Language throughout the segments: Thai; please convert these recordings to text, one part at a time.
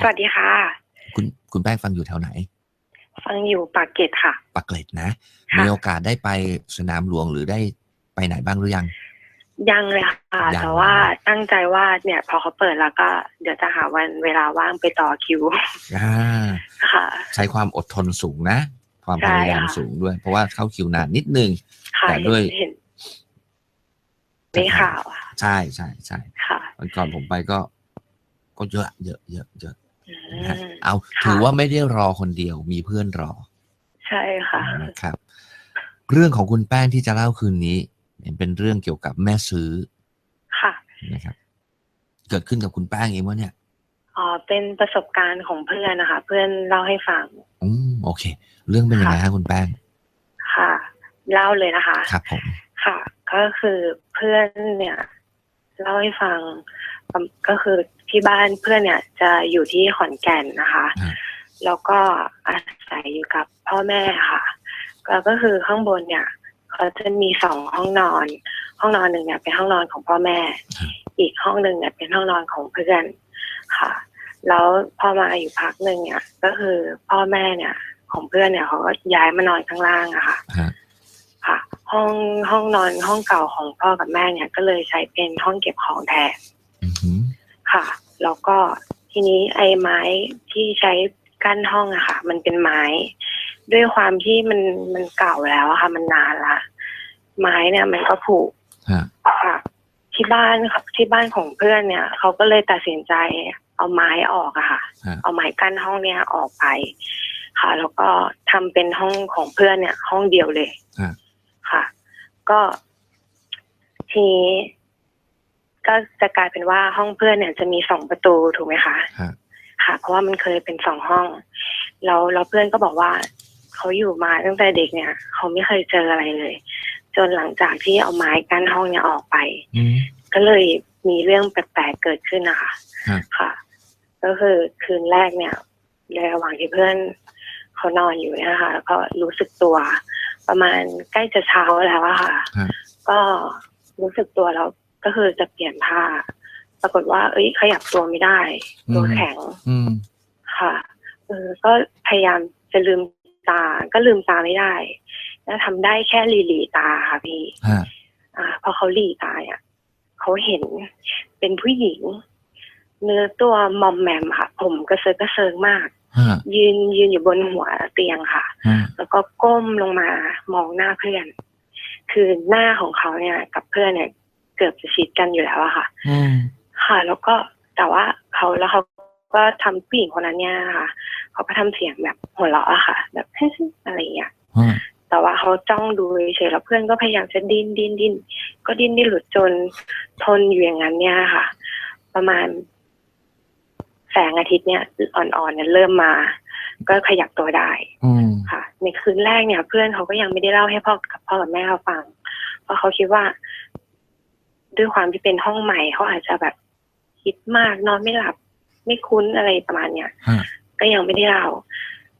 สวัสดีค่ะ คุณคุณแป้งฟังอยู่แถวไหน ฟังอยู่ปากเกร็ดค่ะปักเกร็ดนะค่ะมีโอกาสได้ไปสนามหลวงหรือได้ไปไหนบ้างหรือยัง ยังเลยค่ะยังแต่ว่าตั้งใจว่าเนี่ย พอเขาเปิดแล้วก็ เดี๋ยวจะหาวันเวลาว่างไปต่อคิวอ่าค่ะ ใช้ความอดทนสูงนะ ความใช่พยายามค่ะสูงด้วย เพราะว่าเข้าคิวนานนิดนึงค่ะแต่ด้วยเห็นเห็นในข่าวอะใช่ใช่ใช่ค่ะวันก่อนผมไปก็ ก็เยอะเยอะเยอะเยอะอืนะฮะมเอาค่ะถือว่าไม่ได้รอคนเดียวมีเพื่อนรอ ใช่ค่ะนะครับ เรื่องของคุณแป้งที่จะเล่าคืนนี้เป็นเรื่องเกี่ยวกับแม่ซื้อค่ะนะครับ เกิดขึ้นกับคุณแป้งเองวะเนี่ยอ๋อเป็นประสบการณ์ของเพื่อนนะคะ เพื่อนเล่าให้ฟังอืมโอเค เรื่องเป็นยังไงฮะคุณแป้ง ค่ะ เล่าเลยนะคะครับผมค่ะ ก็คือเพื่อนเนี่ยเล่าให้ฟังอืมก็คือ ที่บ้านเพื่อนเนี่ยจะอยู่ที่ขอนแก่นนะคะอ่าแล้วก็อาศัยอยู่กับพ่อแม่ค่ะแล้วก็คือข้างบนเนี่ยเขาจะมีสองห้องนอน ห้องนอนหนึ่งเนี่ยเป็นห้องนอนของพ่อแม่ อีกห้องหนึ่งเนี่ยเป็นห้องนอนของเพื่อนค่ะ แล้วพอมาอยู่พักหนึ่งเนี่ย ก็คือพ่อแม่เนี่ย ของเพื่อนเนี่ยเขาก็ย้ายมานอนข้างล่างอะค่ะฮะค่ะ ห้องห้องนอนห้องเก่าของพ่อกับแม่เนี่ย ก็เลยใช้เป็นห้องเก็บของแทนอือหือ ค่ะ แล้วก็ทีนี้ไอ้ไม้ที่ใช้กั้นห้องอะค่ะ มันเป็นไม้ ด้วยความที่มันมันเก่าแล้วอะค่ะ มันนานละ ไม้เนี่ยมันก็ผุฮะค่ะ ที่บ้านครับที่บ้านของเพื่อนเนี่ยเขาก็เลยตัดสินใจเอาไม้ออกอะค่ะ ฮะเอาไม้กั้นห้องเนี่ยออกไป ค่ะ แล้วก็ทำเป็นห้องของเพื่อนเนี่ย ห้องเดียวเลย ฮะ ค่ะ ก็ทีนี้ ก็จะกลายเป็นว่าห้องเพื่อนเนี่ยจะมีสองประตูถูกไหมคะฮะค่ะ เพราะว่ามันเคยเป็นสองห้อง แล้วแล้วเพื่อนก็บอกว่าเขาอยู่มาตั้งแต่เด็กเนี่ยเขาไม่เคยเจออะไรเลย จนหลังจากที่เอาไม้กั้นห้องเนี่ยออกไปอืมก็เลยมีเรื่องแปลกๆเกิดขึ้นนะคะฮะค่ะ ก็คือคืนแรกเนี่ยในระหว่างที่เพื่อนเขานอนอยู่เนี่ยนะคะแล้วก็รู้สึกตัว ประมาณใกล้จะเช้าแล้วอะค่ะฮะก็รู้สึกตัวแล้ว ก็คือจะเปลี่ยนผ้า ปรากฏว่า เอ้ย ขยับตัวไม่ได้ ตัวแข็งอืมค่ะเออก็พยายามจะลืมตา ก็ลืมตาไม่ได้แล้วทำได้แค่หลีหลีตาค่ะพี่ฮะอ่า พอเขาหลีตาอะเขาเห็นเป็นผู้หญิง เนื้อตัวมอมแมมค่ะ ผมกระเซิงกระเซิงมากฮะยืนยืนอยู่บนหัวเตียงค่ะฮะแล้วก็ก้มลงมามองหน้าเพื่อน คือหน้าของเขาเนี่ย กับเพื่อนเนี่ย เกือบจะชิดกันอยู่แล้วอะค่ะอืมค่ะ แล้วก็แต่ว่าเขาแล้วเขาก็ทำผู้หญิงคนนั้นเนี่ยค่ะเขาก็ทำเสียงแบบหัวเราะอะค่ะ แบบอะไรอย่างเงี้ยฮะแต่ว่าเขาจ้องดูเฉยๆแล้วเพื่อนก็พยายามจะดิ้นดิ้นดิ้นก็ดิ้นไม่หลุดจนทนอยู่อย่างนั้นเนี่ยค่ะ ประมาณแสงอาทิตย์เนี่ยอ่อนๆเนี่ยเริ่มมา ก็ขยับตัวได้อืมค่ะ ในคืนแรกเนี่ย เพื่อนเขาก็ยังไม่ได้เล่าให้พ่อกับพ่อกับแม่เขาฟัง เพราะเขาคิดว่า ด้วยความที่เป็นห้องใหม่เขาอาจจะแบบคิดมากนอนไม่หลับ ไม่คุ้นอะไรประมาณเนี้ยฮะก็ยังไม่ได้เล่า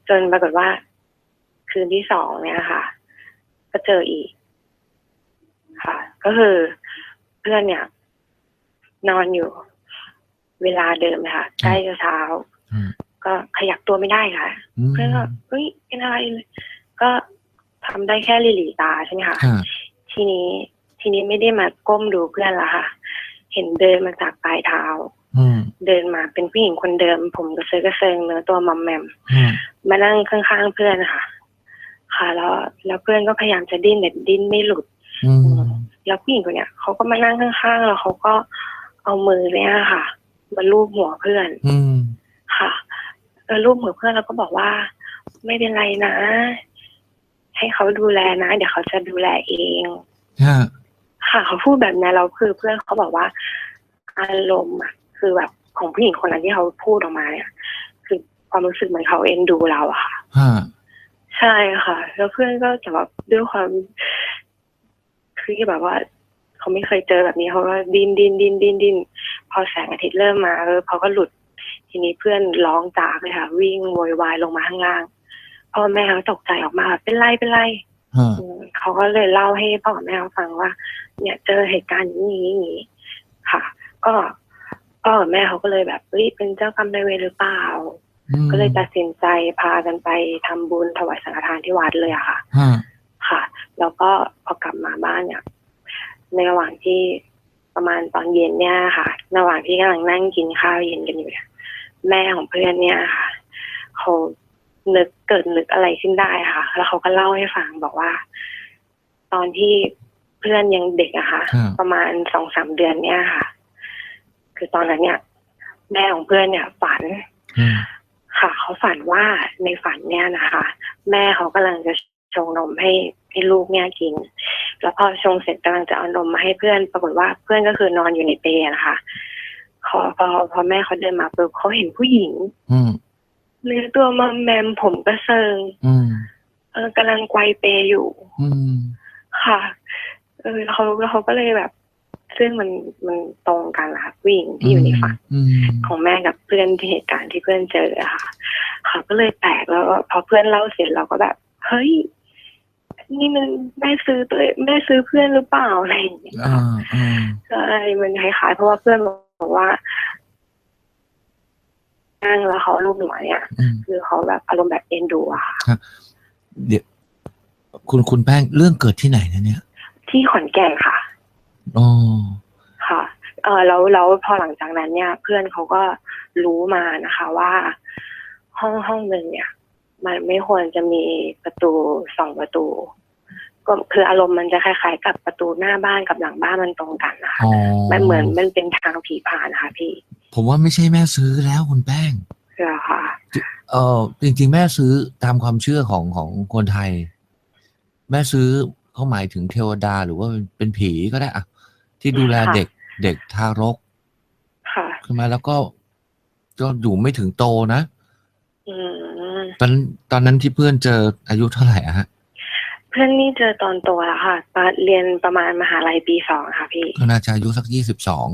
จนปรากฏว่า คืนที่สองเนี่ยค่ะ ก็เจออีก ค่ะ ก็คือเพื่อนเนี่ย นอนอยู่ เวลาเดิมเลยค่ะใกล้จะเช้าอืมก็ขยับตัวไม่ได้ค่ะอืมเพื่อนก็เฮ้ยเป็นอะไรก็ทำได้แค่หลีหลีตาใช่ไหมคะฮะทีนี้ ทีนี้ไม่ได้มาก้มดูเพื่อนละค่ะ เห็นเดินมาจากปลายเท้าอืมเดินมาเป็นผู้หญิงคนเดิม ผมกระเซาะกระเซิงเนื้อตัวมอมแมมฮะมานั่งข้างๆเพื่อนค่ะ ค่ะ แล้วแล้วเพื่อนก็พยายามจะดิ้นแต่ดิ้นไม่หลุดอืมแล้วผู้หญิงคนเนี้ยเขาก็มานั่งข้างๆแล้วเขาก็เอามือเนี่ยค่ะมาลูบหัวเพื่อนอืมค่ะเออรูปหัวเพื่อนแล้วก็บอกว่า ไม่เป็นไรนะ ให้เขาดูแลนะ เดี๋ยวเขาจะดูแลเองฮะ ค่ะ เขาพูดแบบนี้เราคือเพื่อนเขาบอกว่า อารมณ์อะคือแบบของผู้หญิงคนนั้นที่เขาพูดออกมาเนี่ย คือความรู้สึกเหมือนเขาเอ็นดูเราอะค่ะฮะใช่ค่ะ แล้วเพื่อนก็จะแบบด้วยความคือแบบว่า เขาไม่เคยเจอแบบนี้เขาก็ดินดินดินดินดินพอแสงอาทิตย์เริ่มมาเออเขาก็หลุด ทีนี้เพื่อนร้องจากเลยค่ะ วิ่งโวยวายลงมาข้างล่างพ่อแม่เขาตกใจออกมาแบบเป็นไรเป็นไรฮะอืม เขาก็เลยเล่าให้พ่อกับแม่เขาฟังว่า เนี่ยเจอเหตุการณ์อย่างนี้อย่างนี้ค่ะ ก็ปพ่อกับแม่เขาก็เลยแบบเฮ้ยเป็นเจ้ากรรมนายเวรหรือเปล่าอืมก็เลยตัดสินใจพากันไปทำบุญถวายสังฆทานที่วัดเลยอะค่ะฮะค่ะ แล้วก็พอกลับมาบ้านเนี่ย ในระหว่างที่ประมาณตอนเย็นเนี่ยค่ะระหว่างที่กำลังนั่งกินข้าวเย็นกันอยู่เนี่ยแม่ของเพื่อนเนี่ยค่ะเขา นึกเกิดนึกอะไรขึ้นได้ค่ะ แล้วเขาก็เล่าให้ฟังบอกว่า ตอนที่เพื่อนยังเด็กอะค่ะฮะประมาณสองสามเดือนเนี่ยค่ะ คือตอนนั้นเนี่ย แม่ของเพื่อนเนี่ย ฝันอืมค่ะ เขาฝันว่าในฝันเนี่ยนะคะ แม่เขากำลังจะชงนมให้ให้ลูกเนี่ยกิน แล้วพอชงเสร็จกำลังจะเอานมมาให้เพื่อน ปรากฏว่าเพื่อนก็คือนอนอยู่ในเปลนะคะพอพอพอแม่เขาเดินมาปุ๊บเขาเห็นผู้หญิงอืม เนื้อตัวมอมแมมผมกระเซิงอืมเออกำลังไกวเปอยู่ อืมค่ะ เออแล้วเขาแล้วเขาก็เลยแบบ ซึ่งมันมันตรงกันนะคะผู้หญิงที่อยู่ในฝันอืมของแม่กับเพื่อนที่เหตุการณ์ที่เพื่อนเจออะค่ะเขาก็เลยแปลกแล้วพอเพื่อนเล่าเสร็จเราก็แบบ เฮ้ย นี่มันแม่ซื้อตัวแม่ซื้อเพื่อนหรือเปล่าอะไรอย่างเงี้ย อ่าอ่า ใช่มันคล้ายๆเพราะว่าเพื่อนบอกว่า นั่งแล้วเขาลูกหัวเนี่ยอืมคือเขาแบบอารมณ์แบบเอ็นดูอะค่ะเดี๋ยวคุณคุณแป้งเรื่องเกิดที่ไหนนะเนี่ย ที่ขอนแก่นค่ะอ๋อค่ะ เออแล้วแล้วพอหลังจากนั้นเนี่ย เพื่อนเขาก็รู้มานะคะว่า ห้องห้องหนึ่งเนี่ย มันไม่ควรจะมีประตูสองประตูก็คืออารมณ์มันจะคล้ายๆ กับประตูหน้าบ้านกับหลังบ้านมันตรงกันนะคะอ๋อมันเหมือนมันเป็นทางผีผ่านนะคะพี่ ผมว่าไม่ใช่แม่ซื้อแล้วคุณแป้งเหรอค่ะ เออจริง ๆ แม่ซื้อตามความเชื่อของของคนไทย แม่ซื้อเขาหมายถึงเทวดาหรือว่าเป็นผีก็ได้อะที่ดูแลค่ะเด็กเด็กทารกค่ะขึ้นมาแล้วก็ก็อยู่ไม่ถึงโตนะอืมตอนตอนนั้นที่เพื่อนเจออายุเท่าไหร่อะฮะเพื่อนนี่เจอตอนโตแล้วค่ะตอนเรียนประมาณมหาลัยปีสองค่ะพี่ก็น่าจะอายุสักยี่สิบสอง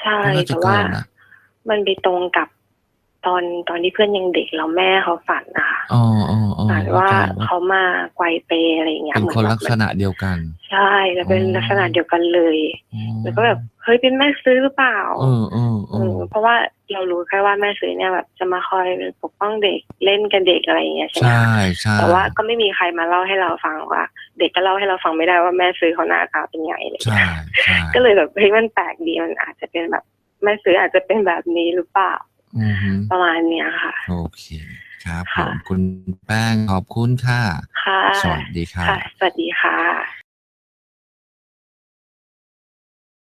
ใช่น่าจะแต่เกิว่านนะ มันไปตรงกับตอนตอนที่เพื่อนยังเด็กแล้วแม่เขาฝันนะคะอ๋ออ๋ออ๋อฝันเข้ว่าใจว่าเขามาไกวเปอะไรอย่างเงี้ยเป็นหมือคนแบบลักษณะเดียวกัน ใช่แล้วเป็นอ๋อลักษณะเดียวกันเลยอ๋อแล้วก็แบบเฮ้ยเป็นแม่ซื้อหรือเปล่าเออเออเอเอออเพราะว่าเรารู้แค่ว่าแม่ซื้อเนี่ยแบบจะมาคอยปกป้องเด็กเล่นกับเด็กอะไรอย่างเงี้ยใช่ไหมใช่คะใช่แต่ว่าก็ไม่มีใครมาเล่าให้เราฟังว่า เด็กก็เล่าให้เราฟังไม่ได้ว่าแม่ซื้อเขาหน้าตาเป็นไงอะไรอย่างใช่เงี้ยใช่ก็เลยแบบเฮ้ยมันแปลกดีมันอาจจะเป็นแบบ แม่ซื้ออาจจะเป็นแบบนี้หรือเปล่าอือฮึประมาณเนี้ยค่ะ โอเค ครับผค่ะมคุณแป้งขอบคุณค่ะ ค่ะ สวัสดีครับค่ะ สวัสดีค่ะ